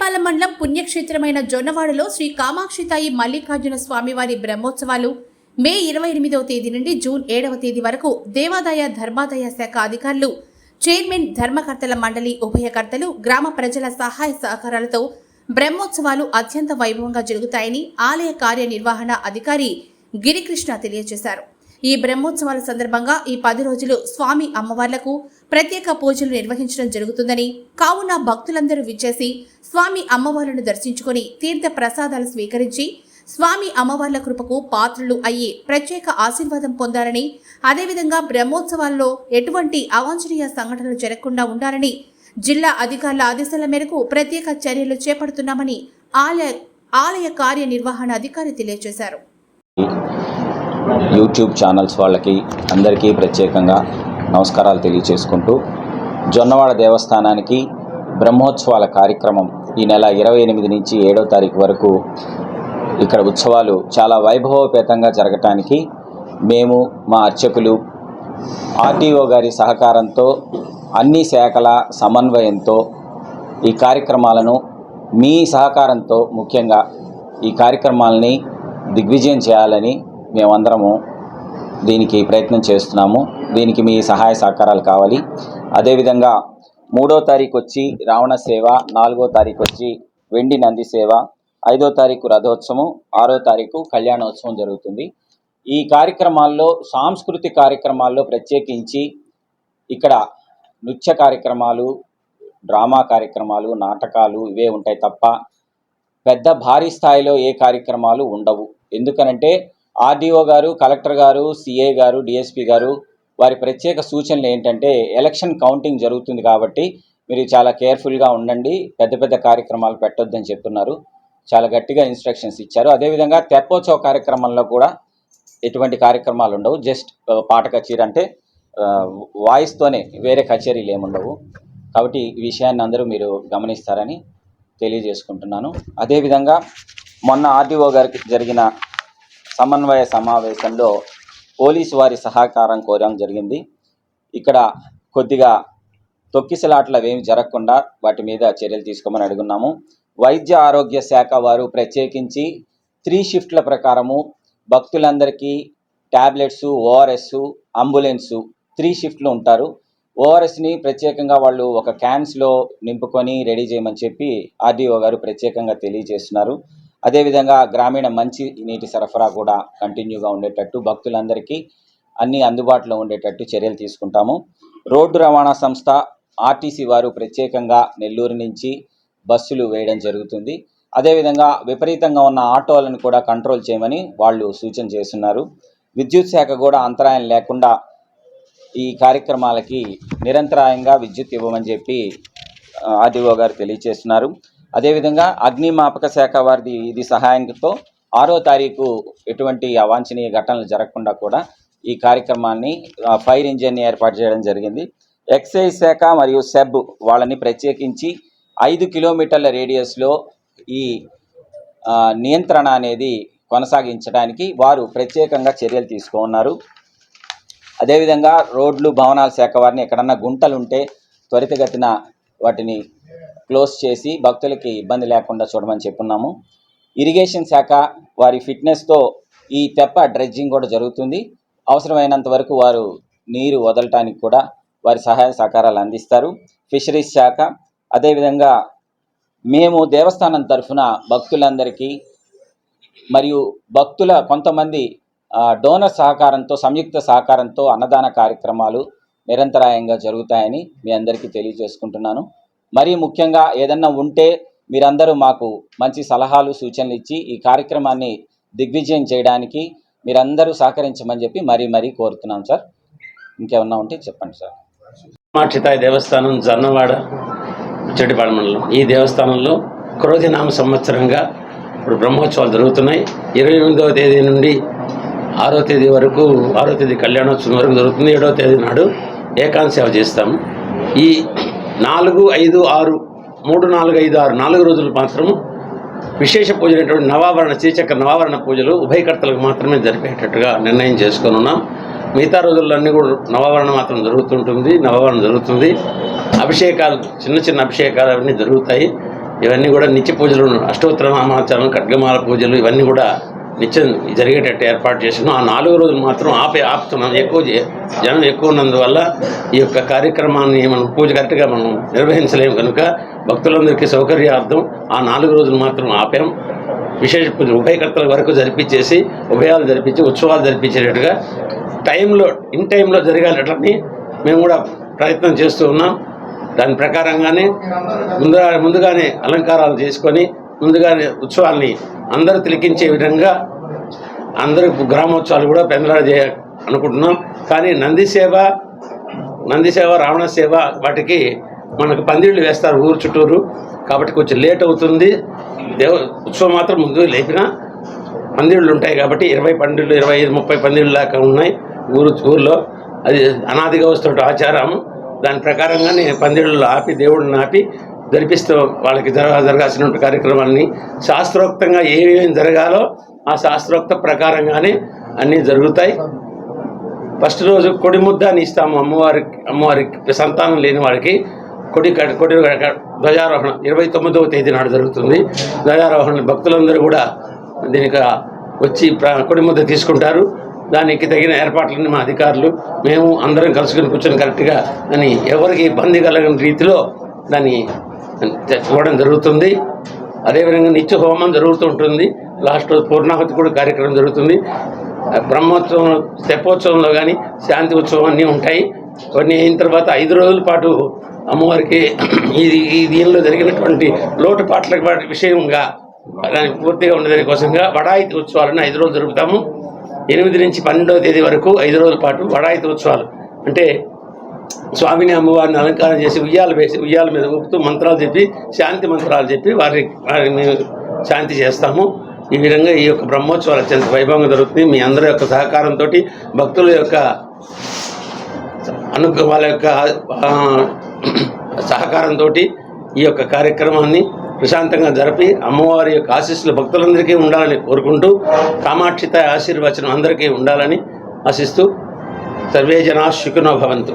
వేటపాలెం మండలం పుణ్యక్షేత్రమైన జొన్నవాడలో శ్రీ కామాక్షితాయి మల్లికార్జున స్వామివారి బ్రహ్మోత్సవాలు మే ఇరవై ఎనిమిదవ తేదీ నుండి జూన్ ఏడవ తేదీ వరకు దేవాదాయ ధర్మాదాయ శాఖ అధికారులు చైర్మన్ ధర్మకర్తల మండలి ఉభయకర్తలు గ్రామ ప్రజల సహాయ సహకారాలతో బ్రహ్మోత్సవాలు అత్యంత వైభవంగా జరుగుతాయని ఆలయ కార్యనిర్వహణ అధికారి గిరికృష్ణ తెలియజేశారు. ఈ బ్రహ్మోత్సవాల సందర్భంగా ఈ పది రోజులు స్వామి అమ్మవార్లకు ప్రత్యేక పూజలు నిర్వహించడం జరుగుతుందని కావున భక్తులందరూ విచ్చేసి స్వామి అమ్మవార్లను దర్శించుకొని తీర్థ ప్రసాదాలు స్వీకరించి స్వామి అమ్మవార్ల కృపకు పాత్రులు అయ్యి ప్రత్యేక ఆశీర్వాదం పొందాలని అదేవిధంగా బ్రహ్మోత్సవాల్లో ఎటువంటి అవాంఛనీయ సంఘటనలు జరగకుండా ఉండాలని జిల్లా అధికారుల ఆదేశాల మేరకు ప్రత్యేక చర్యలు చేపడుతున్నామని ఆలయ ఆలయ కార్యనిర్వహణ అధికారి తెలియజేశారు. యూట్యూబ్ ఛానల్స్ వాళ్ళకి అందరికీ ప్రత్యేకంగా నమస్కారాలు తెలియచేసుకుంటూ జొన్నవాడ దేవస్థానానికి బ్రహ్మోత్సవాల కార్యక్రమం ఈ నెల ఇరవై ఎనిమిది నుంచి ఏడో తారీఖు వరకు ఇక్కడ ఉత్సవాలు చాలా వైభవోపేతంగా జరగటానికి మేము మా అర్చకులు ఆర్టీఓ గారి సహకారంతో అన్ని శాఖల సమన్వయంతో ఈ కార్యక్రమాలను మీ సహకారంతో ముఖ్యంగా ఈ కార్యక్రమాలని దిగ్విజయం చేయాలని మేమందరము దీనికి ప్రయత్నం చేస్తున్నాము. దీనికి మీ సహాయ సహకారాలు కావాలి. అదేవిధంగా మూడో తారీఖు వచ్చి రావణ సేవ నాలుగో తారీఖు వచ్చి వెండి నంది సేవ ఐదో తారీఖు రథోత్సవం ఆరో తారీఖు కళ్యాణోత్సవం జరుగుతుంది. ఈ కార్యక్రమాల్లో సాంస్కృతిక కార్యక్రమాల్లో ప్రత్యేకించి ఇక్కడ నృత్య కార్యక్రమాలు డ్రామా కార్యక్రమాలు నాటకాలు ఇవే ఉంటాయి తప్ప పెద్ద భారీ స్థాయిలో ఏ కార్యక్రమాలు ఉండవు. ఎందుకనంటే ఆర్డీఓ గారు కలెక్టర్ గారు సిఏ గారు డిఎస్పి గారు వారి ప్రత్యేక సూచనలు ఏంటంటే ఎలక్షన్ కౌంటింగ్ జరుగుతుంది కాబట్టి మీరు చాలా కేర్ఫుల్గా ఉండండి పెద్ద పెద్ద కార్యక్రమాలు పెట్టొద్దని చెప్తున్నారు. చాలా గట్టిగా ఇన్స్ట్రక్షన్స్ ఇచ్చారు. అదేవిధంగా తెప్పోత్సవ కార్యక్రమంలో కూడా ఎటువంటి కార్యక్రమాలు ఉండవు. జస్ట్ పాట కచేరీ అంటే వాయిస్తోనే వేరే కచేరీలు ఏముండవు. కాబట్టి ఈ విషయాన్ని అందరూ మీరు గమనిస్తారని తెలియజేసుకుంటున్నాను. అదేవిధంగా మొన్న ఆర్డీఓ గారికి జరిగిన సమన్వయ సమావేశంలో పోలీసు వారి సహకారం కోరడం జరిగింది. ఇక్కడ కొద్దిగా తొక్కిసలాట్లు అవేమి జరగకుండా వాటి మీద చర్యలు తీసుకోమని అడుగున్నాము. వైద్య ఆరోగ్య శాఖ వారు ప్రత్యేకించి త్రీ షిఫ్ట్ల ప్రకారము భక్తులందరికీ ట్యాబ్లెట్స్ ఓఆర్ఎస్ అంబులెన్సు త్రీ షిఫ్ట్లు ఉంటారు. ఓఆర్ఎస్ని ప్రత్యేకంగా వాళ్ళు ఒక క్యాన్స్లో నింపుకొని రెడీ చేయమని చెప్పి ఆర్డీఓ గారు ప్రత్యేకంగా తెలియజేస్తున్నారు. అదేవిధంగా గ్రామీణ మంచి నీటి సరఫరా కూడా కంటిన్యూగా ఉండేటట్టు భక్తులందరికీ అన్ని అందుబాటులో ఉండేటట్టు చర్యలు తీసుకుంటాము. రోడ్డు రవాణా సంస్థ ఆర్టీసీ వారు ప్రత్యేకంగా నెల్లూరు నుంచి బస్సులు వేయడం జరుగుతుంది. అదేవిధంగా విపరీతంగా ఉన్న ఆటోలను కూడా కంట్రోల్ చేయమని వాళ్ళు సూచన చేస్తున్నారు. విద్యుత్ శాఖ కూడా అంతరాయం లేకుండా ఈ కార్యక్రమాలకి నిరంతరాయంగా విద్యుత్ ఇవ్వమని చెప్పి ఆర్డీఓ గారు తెలియజేస్తున్నారు. అదేవిధంగా అగ్నిమాపక శాఖ వారిది ఇది సహాయంతో ఆరో తారీఖు ఎటువంటి అవాంఛనీయ ఘటనలు జరగకుండా కూడా ఈ కార్యక్రమాన్ని ఫైర్ ఇంజిన్ ఏర్పాటు చేయడం జరిగింది. ఎక్సైజ్ శాఖ మరియు సెబ్ వాళ్ళని ప్రత్యేకించి ఐదు కిలోమీటర్ల రేడియస్లో ఈ నియంత్రణ అనేది కొనసాగించడానికి వారు ప్రత్యేకంగా చర్యలు తీసుకున్నారు అదేవిధంగా రోడ్లు భవనాల శాఖ వారిని ఎక్కడన్నా గుంటలు ఉంటే త్వరితగతిన వాటిని క్లోజ్ చేసి భక్తులకి ఇబ్బంది లేకుండా చూడమని చెప్పున్నాము. ఇరిగేషన్ శాఖ వారి ఫిట్నెస్తో ఈ తెప్ప డ్రెడ్జింగ్ కూడా జరుగుతుంది. అవసరమైనంత వరకు వారు నీరు వదలటానికి కూడా వారి సహాయ సహకారాలు అందిస్తారు. ఫిషరీస్ శాఖ అదేవిధంగా మేము దేవస్థానం తరఫున భక్తులందరికీ మరియు భక్తుల కొంతమంది డోనర్ సహకారంతో సంయుక్త సహకారంతో అన్నదాన కార్యక్రమాలు నిరంతరాయంగా జరుగుతాయని మీ అందరికీ తెలియజేసుకుంటున్నాను. మరీ ముఖ్యంగా ఏదన్నా ఉంటే మీరందరూ మాకు మంచి సలహాలు సూచనలు ఇచ్చి ఈ కార్యక్రమాన్ని దిగ్విజయం చేయడానికి మీరందరూ సహకరించమని చెప్పి మరీ మరీ కోరుతున్నాం సార్. ఇంకేమన్నా ఉంటే చెప్పండి సార్. కామాక్షితాయి దేవస్థానం జన్నవాడ చెట్టిపాడు మండలం. ఈ దేవస్థానంలో క్రోధినామ సంవత్సరంగా ఇప్పుడు బ్రహ్మోత్సవాలు జరుగుతున్నాయి. ఇరవై ఎనిమిదవ తేదీ నుండి ఆరో తేదీ వరకు ఆరో తేదీ కళ్యాణోత్సవం వరకు జరుగుతుంది. ఏడవ తేదీ నాడు ఏకాంత సేవ చేస్తాము. ఈ నాలుగు ఐదు ఆరు మూడు నాలుగు ఐదు ఆరు నాలుగు రోజులు మాత్రము విశేష పూజలైనటువంటి నవావరణ శ్రీచక్ర నవావరణ పూజలు ఉభయకర్తలకు మాత్రమే జరిపేటట్టుగా నిర్ణయం చేసుకొని ఉన్నాం. మిగతా రోజులన్నీ కూడా నవావరణ మాత్రం జరుగుతుంటుంది నవావరణ జరుగుతుంది. అభిషేకాలు చిన్న చిన్న అభిషేకాలు అవన్నీ జరుగుతాయి. ఇవన్నీ కూడా నిత్య పూజలు అష్టోత్తర నామాచరణ ఖడ్గమాల పూజలు ఇవన్నీ కూడా నిత్యం జరిగేటట్టు ఏర్పాటు చేసినాం ఆ నాలుగు రోజులు మాత్రం ఆపే ఆపుతున్నాం ఎక్కువ జనం ఎక్కువ ఉన్నందువల్ల ఈ యొక్క కార్యక్రమాన్ని మనం పూజ కరెక్ట్గా మనం నిర్వహించలేము కనుక భక్తులందరికీ సౌకర్యార్థం ఆ నాలుగు రోజులు మాత్రం ఆపాం. విశేష పూజ ఉభయకర్తల వరకు జరిపించేసి ఉభయాలు జరిపించి ఉత్సవాలు జరిపించేటట్టుగా టైంలో ఇన్ టైంలో జరగాలటని మేము కూడా ప్రయత్నం చేస్తూ ఉన్నాం. దాని ప్రకారంగానే ముందుగా ముందుగానే అలంకారాలు చేసుకొని ముందుగానే ఉత్సవాల్ని అందరూ తిలకించే విధంగా అందరూ గ్రామోత్సవాలు కూడా పెందలాడ చేయ అనుకుంటున్నాం. కానీ నంది సేవ నంది సేవ రావణ సేవ వాటికి మనకు పందిళ్ళు వేస్తారు ఊరు చుట్టూరు. కాబట్టి కొంచెం లేట్ అవుతుంది. దేవ ఉత్సవం మాత్రం ముందు లేపినా పందిళ్ళు ఉంటాయి కాబట్టి ఇరవై పందిళ్ళు ఇరవై ఐదు ముప్పై పందిళ్ళు దాకా ఉన్నాయి ఊరు ఊర్లో. అది అనాదిగా వస్తున్న ఆచారం. దాని ప్రకారంగానే పందిళ్ళు ఆపి దేవుడిని ఆపి జరిపిస్తూ వాళ్ళకి జరగా జరగాల్సిన కార్యక్రమాన్ని శాస్త్రోక్తంగా ఏమేమి జరగాలో ఆ శాస్త్రోక్త ప్రకారంగానే అన్నీ జరుగుతాయి. ఫస్ట్ రోజు కొడి ముద్ద అని ఇస్తాము అమ్మవారికి అమ్మవారికి సంతానం లేని వారికి కొడి కొడి ధ్వజారోహణ ఇరవై తొమ్మిదవ తేదీ నాడు జరుగుతుంది. ధ్వజారోహణ భక్తులందరూ కూడా దీనికి వచ్చి ప్ర- కొడి ముద్ద తీసుకుంటారు. దానికి తగిన ఏర్పాట్లన్నీ మా అధికారులు మేము అందరం కలుసుకుని కూర్చొని కరెక్ట్గా అని ఎవరికి ఇబ్బంది కలగని రీతిలో దాన్ని తెచ్చుకోవడం జరుగుతుంది. అదేవిధంగా నిత్య హోమం జరుగుతూ ఉంటుంది. లాస్ట్ రోజు పూర్ణాహుతి కూడా కార్యక్రమం జరుగుతుంది. బ్రహ్మోత్సవం తెప్పోత్సవంలో కానీ శాంతి ఉత్సవం అన్నీ ఉంటాయి. కొన్ని అయిన తర్వాత ఐదు రోజుల పాటు అమ్మవారికి ఇది ఈ దీనిలో జరిగినటువంటి లోటుపాట్ల వాటి విషయంగా దానికి పూర్తిగా ఉండేదాని కోసంగా వడాయితీ ఉత్సవాలను ఐదు రోజులు జరుపుతాము. ఎనిమిది నుంచి పన్నెండవ తేదీ వరకు ఐదు రోజుల పాటు వడాయితీ ఉత్సవాలు. అంటే స్వామిని అమ్మవారిని అలంకారం చేసి ఉయ్యాలు వేసి ఉయ్యాల మీద ఊపుతూ మంత్రాలు చెప్పి శాంతి మంత్రాలు చెప్పి వారి వారిని శాంతి చేస్తాము. ఈ విధంగా ఈ యొక్క బ్రహ్మోత్సవాలు అత్యంత వైభవంగా జరుగుతుంది మీ అందరి యొక్క సహకారంతో భక్తుల యొక్క అను వాళ్ళ యొక్క సహకారంతో ఈ యొక్క కార్యక్రమాన్ని ప్రశాంతంగా జరిపి అమ్మవారి యొక్క ఆశీస్సులు భక్తులందరికీ ఉండాలని కోరుకుంటూ కామాక్షిత ఆశీర్వచనం అందరికీ ఉండాలని ఆశిస్తూ సర్వే జనా సుఖినో భవంతు.